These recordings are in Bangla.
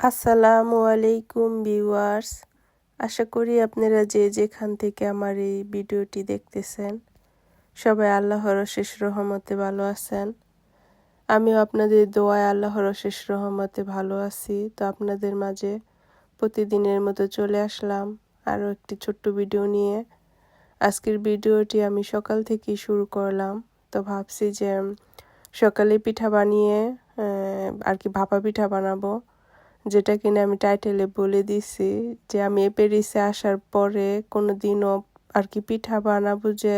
আসসালামু আলাইকুম ভিউয়ার্স। আশা করি আপনারা যে যেখান থেকে আমার এই ভিডিওটি দেখতেছেন, সবাই আল্লাহর অশেষ রহমতে ভালো আছেন। আমিও আপনাদের দোয়ায় আল্লাহর অশেষ রহমতে ভালো আছি। তো আপনাদের মাঝে প্রতিদিনের মতো চলে আসলাম আরও একটি ছোট্ট ভিডিও নিয়ে। আজকের ভিডিওটি আমি সকাল থেকেই শুরু করলাম। তো ভাবছি যে সকালে পিঠা বানিয়ে আর কি ভাপা পিঠা বানাবো। যেটা কিনা আমি টাইটেলে বলে দিছি যে আমি এ পেরিসে আসার পরে কোনো দিনও আর কি পিঠা বানাবো যে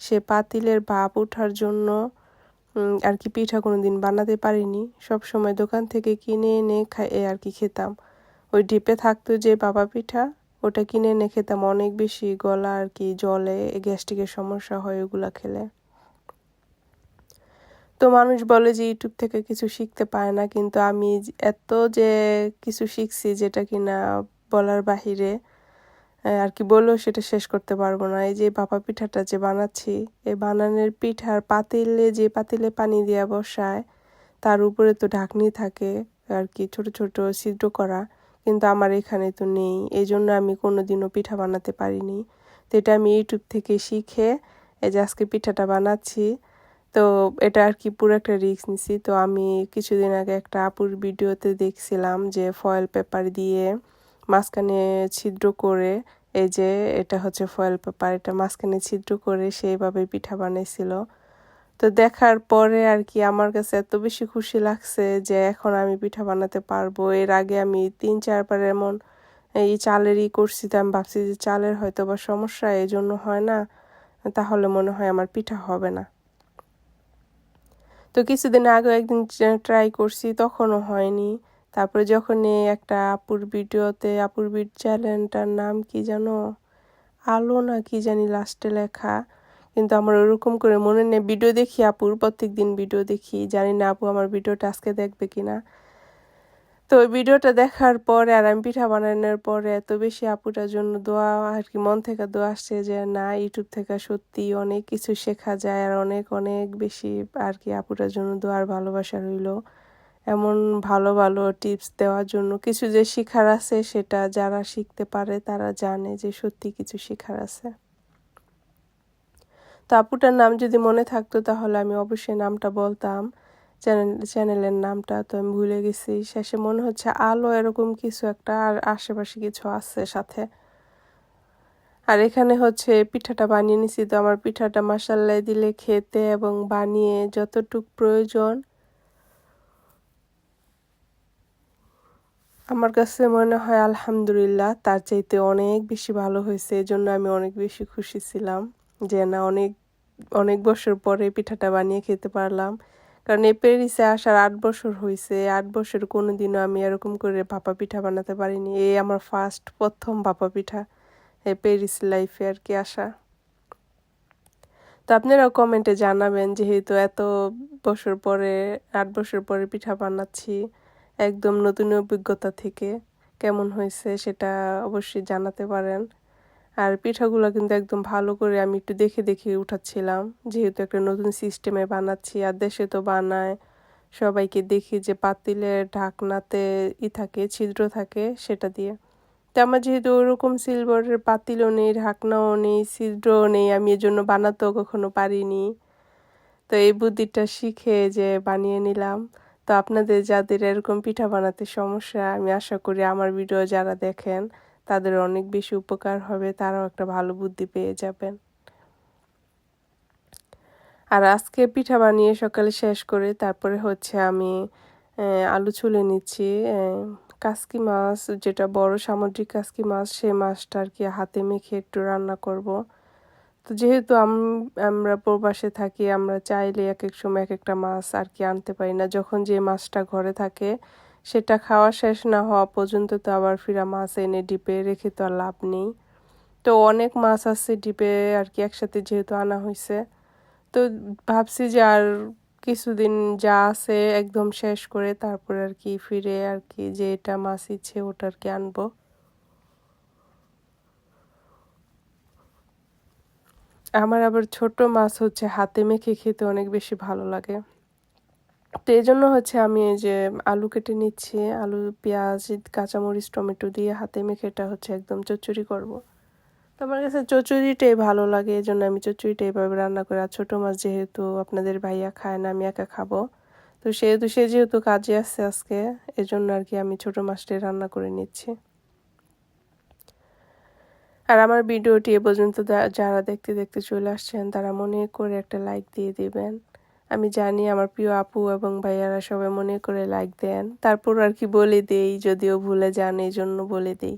সে পাতিলের ভাপ ওঠার জন্য আর কি পিঠা কোনো দিন বানাতে পারিনি। সব সময় দোকান থেকে কিনে এনে খাই আর কি খেতাম। ওই ডিপে থাকতো যে বাবা পিঠা, ওটা কিনে এনে খেতাম। অনেক বেশি গলা আর কি জলে গ্যাস্ট্রিকের সমস্যা হয় ওগুলা খেলে। তো মানুষ বলে যে ইউটিউব থেকে কিছু শিখতে পায় না, কিন্তু আমি এত যে কিছু শিখছি যেটা কি না বলার বাহিরে আর কি বললেও সেটা শেষ করতে পারব না। এই যে বাপা পিঠাটা যে বানাচ্ছি, এই বানানোর পিঠার পাতিলে যে পাতিলে পানি দেওয়া বসায়, তার উপরে তো ঢাকনি থাকে, আর কি ছোট ছোট ছিদ্র করা, কিন্তু আমার এখানে তো নেই। এই জন্য আমি কোনো দিনও পিঠা বানাতে পারিনি। তো এটা আমি ইউটিউব থেকে শিখে, এই যে আজকে পিঠাটা বানাচ্ছি তো এটা আর কি পুরো একটা রিস্ক নিছি। তো আমি কিছুদিন আগে একটা আপুর ভিডিওতে দেখছিলাম যে ফয়েল পেপার দিয়ে মাঝখানে ছিদ্র করে, এই যে এটা হচ্ছে ফয়েল পেপার এটা মাঝখানে ছিদ্র করে সেইভাবে পিঠা বানাইছিল। তো দেখার পরে আর কি আমার কাছে এত বেশি খুশি লাগছে যে এখন আমি পিঠা বানাতে পারব। এর আগে আমি তিন চারবার এমন এই চালেরই করছি তো আমি ভাবছি যে চালের হয়তো বা সমস্যা এই জন্য হয় না, তাহলে মনে হয় আমার পিঠা হবে না। তো কিছুদিন আগে একদিন ট্রাই করছি, তখনও হয়নি। তারপরে যখন একটা আপুর ভিডিওতে, আপুর ভিড চ্যানেলটার নাম কি জানো আলো না কি জানি লাস্টে লেখা, কিন্তু আমার ওরকম করে মনে নেই। ভিডিও দেখি আপুর প্রত্যেক দিন ভিডিও দেখি। জানি না আপু আমার ভিডিওটা আজকে দেখবে কিনা। তো ভিডিওটা দেখার পরে আর আমি পিঠা বানানোর পরে এত বেশি আপুটার জন্য দোয়া, আর কি মন থেকে দোয়া আসছে যে না ইউটিউব থেকে সত্যি অনেক কিছু শেখা যায় আর অনেক অনেক বেশি আর কি আপুটার জন্য দোয়ার ভালোবাসা রইল। এমন ভালো ভালো টিপস দেওয়ার জন্য কিছু যে শিখার আছে সেটা যারা শিখতে পারে তারা জানে যে সত্যি কিছু শিখার আছে। তো আপুটার নাম যদি মনে থাকতো তাহলে আমি অবশ্যই নামটা বলতাম। চ্যানেল, চ্যানেলের নামটা তো আমি ভুলে গেছি। শেষে মনে হচ্ছে আলো এরকম কিছু একটা, আর আশেপাশে কিছু আছে সাথে। আর এখানে হচ্ছে পিঠাটা বানিয়ে নিছি তো আমার পিঠাটা মাসাল্লায় দিলে খেতে এবং বানিয়ে যতটুক প্রয়োজন। আমার কাছে মনে হয় আলহামদুলিল্লাহ তার চাইতে অনেক বেশি ভালো হয়েছে, এজন্য আমি অনেক বেশি খুশি ছিলাম যে না, অনেক অনেক বছর পরে পিঠাটা বানিয়ে খেতে পারলাম। কারণ এই প্যারিসে আসার আট বছর হয়েছে আট বছর কোনো দিনও আমি এরকম করে ভাপা পিঠা বানাতে পারিনি। এই আমার ফার্স্ট প্রথম ভাপা পিঠা এই প্যারিস লাইফে আর কি আসা। তো আপনারাও কমেন্টে জানাবেন যেহেতু এত বছর পরে, আট বছর পরে পিঠা বানাচ্ছি, একদম নতুন অভিজ্ঞতা থেকে কেমন হয়েছে সেটা অবশ্যই জানাতে পারেন। আর পিঠাগুলো কিন্তু একদম ভালো করে আমি একটু দেখে দেখে উঠাচ্ছিলাম। যেহেতু একটা নতুন সিস্টেমে বানাচ্ছি আর দেশে তো বানায়, সবাইকে দেখি যে পাতিলের ঢাকনাতে ই থাকে, ছিদ্র থাকে সেটা দিয়ে। তো আমার যেহেতু ওরকম সিলভারের পাতিলও নেই, ঢাকনাও নেই, ছিদ্রও নেই, আমি এর জন্য বানাতেও কখনো পারিনি। তো এই বুদ্ধিটা শিখে যে বানিয়ে নিলাম। তো আপনাদের যাদের এরকম পিঠা বানাতে সমস্যা, আমি আশা করি আমার ভিডিও যারা দেখেন তাদের অনেক বেশি উপকার হবে, তারাও একটা ভালো বুদ্ধি পেয়ে যাবেন। আর আজকে পিঠা বানিয়ে সকালে শেষ করে তারপরে হচ্ছে আমি আলু ছুলে নিচ্ছি। কাসকি মাছ, যেটা বড় সামুদ্রিক কাসকি মাছ সেই মাছটা আর কি হাতে মেখে একটু রান্না করব। তো যেহেতু আমরা প্রবাসে থাকি, আমরা চাইলে এক এক সময় এক একটা মাছ আর কি আনতে পারি না। যখন যে মাছটা ঘরে থাকে সেটা খাওয়া শেষ না হওয়া পর্যন্ত তো আবার ফিরা মাছ এনে ডিপে রেখে তো আর লাভ নেই। তো অনেক মাছ আছে ডিপে আর কি একসাথে যেহেতু আনা হয়েছে তো ভাবছি যে আর কিছুদিন যা আছে একদম শেষ করে তারপরে আর কি ফিরে আর কি যে এটা মাছ ইচ্ছে ওটা আর কি আনব। আমার আবার ছোট মাছ হচ্ছে হাতে মেখে খেতে অনেক বেশি ভালো লাগে। তো এই জন্য হচ্ছে আমি এই যে আলু কেটে নিচ্ছি, আলু, পেঁয়াজ, কাঁচামরিচ, টমেটো দিয়ে হাতে মেখে এটা হচ্ছে একদম চচ্চড়ি করব। তো আমার কাছে চচ্চড়িটাই ভালো লাগে এই জন্য আমি চচ্চড়িটা এইভাবে রান্না করি। আর ছোটো মাছ যেহেতু আপনাদের ভাইয়া খায় না, আমি একা খাব। তো সেহেতু সে যেহেতু কাজে আসছে আজকে, এজন্য আর কি আমি ছোটো মাছটাই রান্না করে নিচ্ছি। আর আমার ভিডিওটি এ পর্যন্ত যারা দেখতে দেখতে চলে আসছেন, তারা মনে করে একটা লাইক দিয়ে দিবেন। আমি জানি আমার প্রিয় আপু এবং ভাইয়ারা সবাই মনে করে লাইক দেন। তারপর আর কি বলে দেই, যদিও ভুলে যান এই জন্য বলে দেই।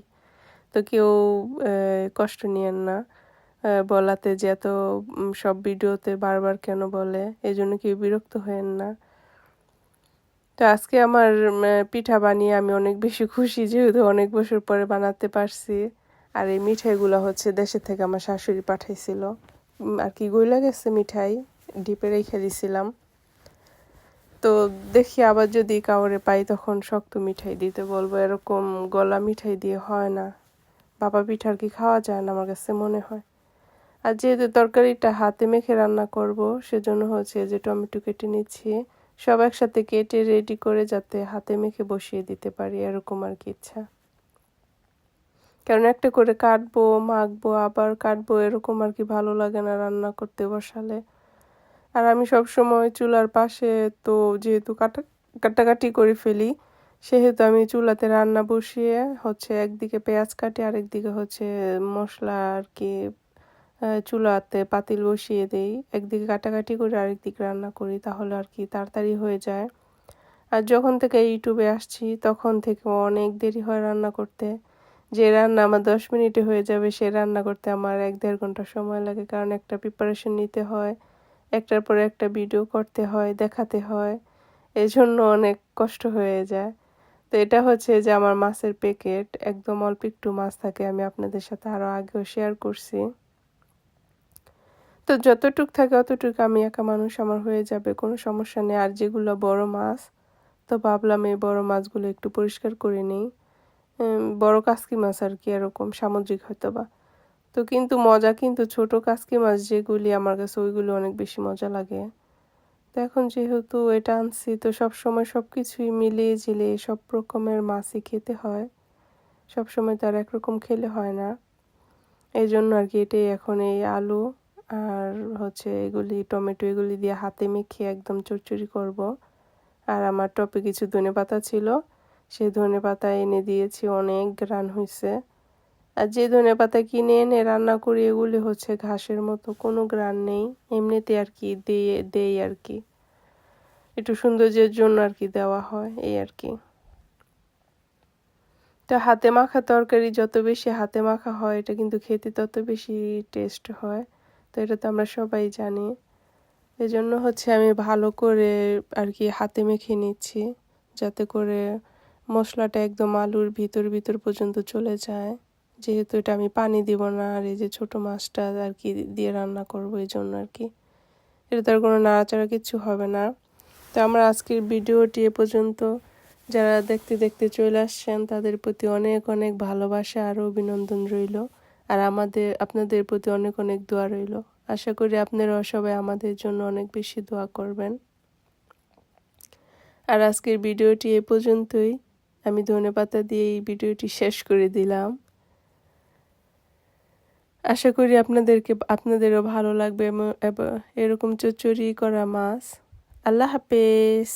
তো কেউ কষ্ট নিয়েন না। বলাতে যে এত সব ভিডিওতে বারবার কেন বলে এই জন্য কেউ বিরক্ত হয়েন না। তো আজকে আমার পিঠা বানিয়ে আমি অনেক বেশি খুশি, যেহেতু অনেক বছর পরে বানাতে পারছি। আর এই মিঠাইগুলো হচ্ছে দেশের থেকে আমার শাশুড়ি পাঠাইছিল। আর কি গইলা গেছে মিঠাই? ডিপে রেখে দিছিলাম। তো দেখি আবার যদি কাউরে পাই তখন শক্ত মিঠাই দিতে বলব। এরকম গলা মিঠাই দিয়ে হয় না। বাবা পিঠার কি খাওয়া যায় না আমার কাছে মনে হয়। আর যেহেতু তরকারিটা হাতে মেখে রান্না করব, সেজন্য হচ্ছে যে টমেটো কেটে নিচ্ছি। সব একসাথে কেটে রেডি করে যাতে হাতে মেখে বসিয়ে দিতে পারি, এরকম আর কি ইচ্ছা। কারণ একটা করে কাটবো, মাখবো, আবার কাটবো, এরকম আর কি ভালো লাগে না রান্না করতে বসালে। আর আমি সব সময় চুলার পাশে তো যেহেতু কাটা, কাটাকাটি করে ফেলি, সেহেতু আমি চুলাতে রান্না বসিয়ে হচ্ছে একদিকে পেঁয়াজ কাটি, আরেকদিকে হচ্ছে মশলা আর কি চুলাতে পাতিল বসিয়ে দিই। একদিকে কাটাকাটি করে আরেকদিকে রান্না করি তাহলে আর কি তাড়াতাড়ি হয়ে যায়। আর যখন থেকে ইউটিউবে আসছি তখন থেকে অনেক দেরি হয় রান্না করতে। যে রান্না আমার দশ মিনিটে হয়ে যাবে সে রান্না করতে আমার এক দেড় ঘণ্টা সময় লাগে, কারণ একটা প্রিপারেশন নিতে হয়। একটার পরে একটা ভিডিও করতে হয়, দেখাতে হয়। এই জন্য অনেক কষ্ট হয়ে যায়। তো এটা হচ্ছে যে আমার মাছের প্যাকেট একদম অল্প একটু মাছ থাকে, আমি আপনাদের সাথে আরও আগেও শেয়ার করছি। তো যতটুক থাকে অতটুকু আমি একা মানুষ আমার হয়ে যাবে, কোনো সমস্যা নেই। আর যেগুলো বড় মাছ, তো ভাবলাম এই বড় মাছগুলো একটু পরিষ্কার করে নিই। বড় কাসকি মাছ আর কি এরকম, সামুদ্রিক হয়তো বা তো কিন্তু মজা কিন্তু ছোট কাসকি মাছ যেগুলি আমার কাছে, ওইগুলো অনেক বেশি মজা লাগে। তো এখন যেহেতু এটা আনছি, তো সব সময় সব কিছুই মিলিয়ে ঝিলিয়ে সব রকমের মাছই খেতে হয়। সব সময় তো আর একরকম খেলে হয় না। এই জন্য আর কি এটাই এখন এই আলু আর হচ্ছে এগুলি, টমেটো এগুলি দিয়ে হাতে মেখে একদম চচ্চড়ি করব। আর আমার টপে কিছু ধনে পাতা ছিল সেই ধনে পাতা এনে দিয়েছি, অনেক গ্রান হয়েছে আর যে ধনে পাতা কিনে এনে রান্না করি, এগুলি হচ্ছে ঘাসের মতো, কোনো গ্রান নেই, এমনিতে আর কি দিয়ে, দেই আর কি। একটু সৌন্দর্যের জন্য আর কি দেওয়া হয়, এই আর কি। তো হাতে মাখা তরকারি যত বেশি হাতে মাখা হয়, এটা কিন্তু খেতে তত বেশি টেস্ট হয়, তো এটা তো আমরা সবাই জানি। এজন্য হচ্ছে আমি ভালো করে আর কি হাতে মেখে নিচ্ছি, যাতে করে মশলাটা একদম আলুর ভিতর ভিতর পর্যন্ত চলে যায়। যেহেতু এটা আমি পানি দিব না, আর এই যে ছোটো মাছটা আর কি দিয়ে রান্না করব এই জন্য আর কি। এটা তো আর কোনো নাড়াচাড়া কিছু হবে না। তো আমার আজকের ভিডিওটি এ পর্যন্ত। যারা দেখতে দেখতে চলে আসছেন, তাদের প্রতি অনেক অনেক ভালোবাসা আর অভিনন্দন রইল। আর আমাদের, আপনাদের প্রতি অনেক অনেক দোয়া রইল। আশা করি আপনারাও সবাই আমাদের জন্য অনেক বেশি দোয়া করবেন। আর আজকের ভিডিওটি এ পর্যন্তই। আমি ধনে পাতা দিয়ে এই ভিডিওটি শেষ করে দিলাম। আশা করি আপনাদেরকে আপনাদেরও ভালো লাগবে এরকম চচ্চড়ি করা মাছ। আল্লাহ হাফেজ।